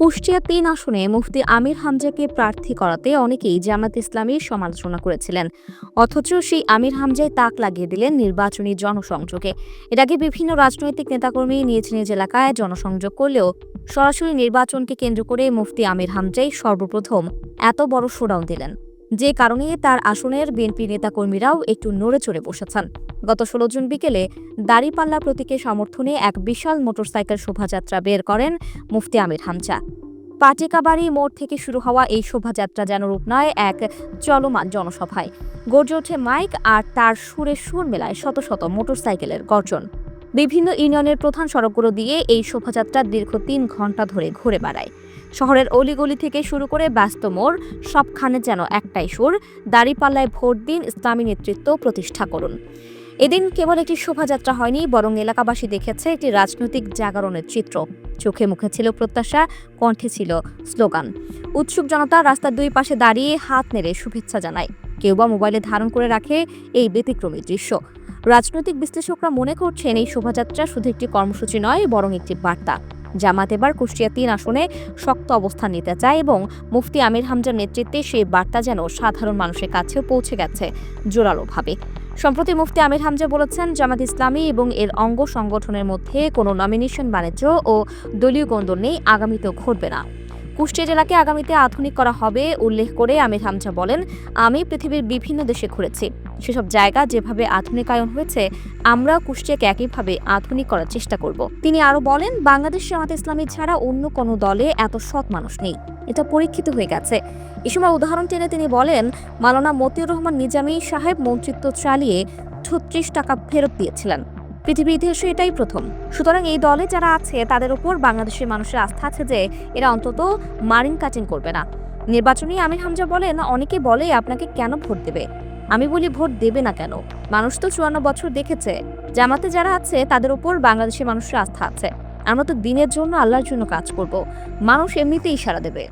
কুষ্টিয়া তিন আসনে মুফতি আমির হামজাকে প্রার্থী করাতে অনেকেই জামাত ইসলামীর সমালোচনা করেছিলেন। অথচ সেই আমির হামজাই তাক লাগিয়ে দিলেন নির্বাচনী জনসংযোগে। এর আগে বিভিন্ন রাজনৈতিক নেতাকর্মী নিজ নিজ এলাকায় জনসংযোগ করলেও সরাসরি নির্বাচনকে কেন্দ্র করে মুফতি আমির হামজাই সর্বপ্রথম এত বড় শোডাউন দিলেন। যে কারণে তার আসনের বিএনপি নেতাকর্মীরাও একটু নড়ে চড়ে বসেছেন। গত ষোলো জুন বিকেলে দাড়িপাল্লা প্রতীকের সমর্থনে এক বিশাল মোটরসাইকেল শোভাযাত্রা বের করেন মুফতি আমির হামচা পাটিকাবাড়ি মোড় থেকে শুরু হওয়া এই শোভাযাত্রা যেন রূপ নয় এক চলমান জনসভায়। গর্জে ওঠে মাইক আর তার সুরে সুর মেলায় শত শত মোটরসাইকেলের গর্জন। বিভিন্ন ইউনিয়নের প্রধান সড়কগুলো দিয়ে এই শোভাযাত্রা দীর্ঘ তিন ঘণ্টা ধরে ঘুরে বেড়ায়। শহরের অলিগলি থেকে শুরু করে ব্যস্ত মোড়, সবখানে যেন একটাই সুর, দাড়িপাল্লায় ভোট দিন ইসলামী নেতৃত্ব প্রতিষ্ঠা করুন। এদিন কেবল একটি শোভাযাত্রা হয়নি, বরং এলাকাবাসী দেখেছে একটি রাজনৈতিক জাগরণের চিত্র। চোখে মুখে ছিল প্রত্যাশা, কণ্ঠে ছিল স্লোগান। উৎসুক জনতা রাস্তার দুই পাশে দাঁড়িয়ে হাত নেড়ে শুভেচ্ছা জানায়। কেউ বা মোবাইলে ধারণ করে রাখে এই ব্যতিক্রমী দৃশ্য। রাজনৈতিক বিশ্লেষকরা মনে করছেন এই শোভাযাত্রা শুধু একটি কর্মসূচি নয়, বরং একটি বার্তা। জামাত এবার কুষ্টিয়া তিন আসনে শক্ত অবস্থান নিতে চায় এবং মুফতি আমির হামজার নেতৃত্বে সেই বার্তা যেন সাধারণ মানুষের কাছেও পৌঁছে গেছে জোরালোভাবে। সম্প্রতি মুফতি আমির হামজা বলেছেন, জামাত ইসলামী এবং এর অঙ্গ সংগঠনের মধ্যে কোনো নমিনেশন বাণিজ্য ও দলীয় কোন্দল নেই, আগামীতেও ঘটবে না। কুষ্টিয়া জেলাকে আগামীতে আধুনিক করা হবে, উল্লেখ করে আমির হামজা বলেন, আমি পৃথিবীর বিভিন্ন দেশে ঘুরেছি। সেসব জায়গা যেভাবে আধুনিকায়ন হয়েছে, আমরা কুষ্টিয়াকে একইভাবে আধুনিক করার চেষ্টা করব। তিনি আরও বলেন, বাংলাদেশ জামাত ইসলামী ছাড়া অন্য কোনো দলে এত সৎ মানুষ নেই। এটা পরীক্ষিত হয়ে গেছে। এ সময় উদাহরণ টেনে তিনি বলেন, মালানা মতিউর রহমান নিজামী সাহেব মন্ত্রিত্ব চালিয়ে ছত্রিশ টাকা ফেরত দিয়েছিলেন। পৃথিবীর ইতিহাসে এটাই প্রথম। সুতরাং এই দলে যারা আছে, তাদের উপর বাংলাদেশের মানুষের আস্থা আছে যে এরা অন্তত মারিন কাটিং করবে না। নির্বাচনী আমির হামজা বলেন, অনেকে বলে আপনাকে কেন ভোট দেবে? আমি বলি ভোট দেবে না কেন? মানুষ তো চুয়ান্ন বছর দেখেছে। জামাতে যারা আছে, তাদের উপর বাংলাদেশের মানুষের আস্থা আছে। আমরা তো দিনের জন্য আল্লাহর জন্য কাজ করব। মানুষ এমনিতেই ইশারা দেবে।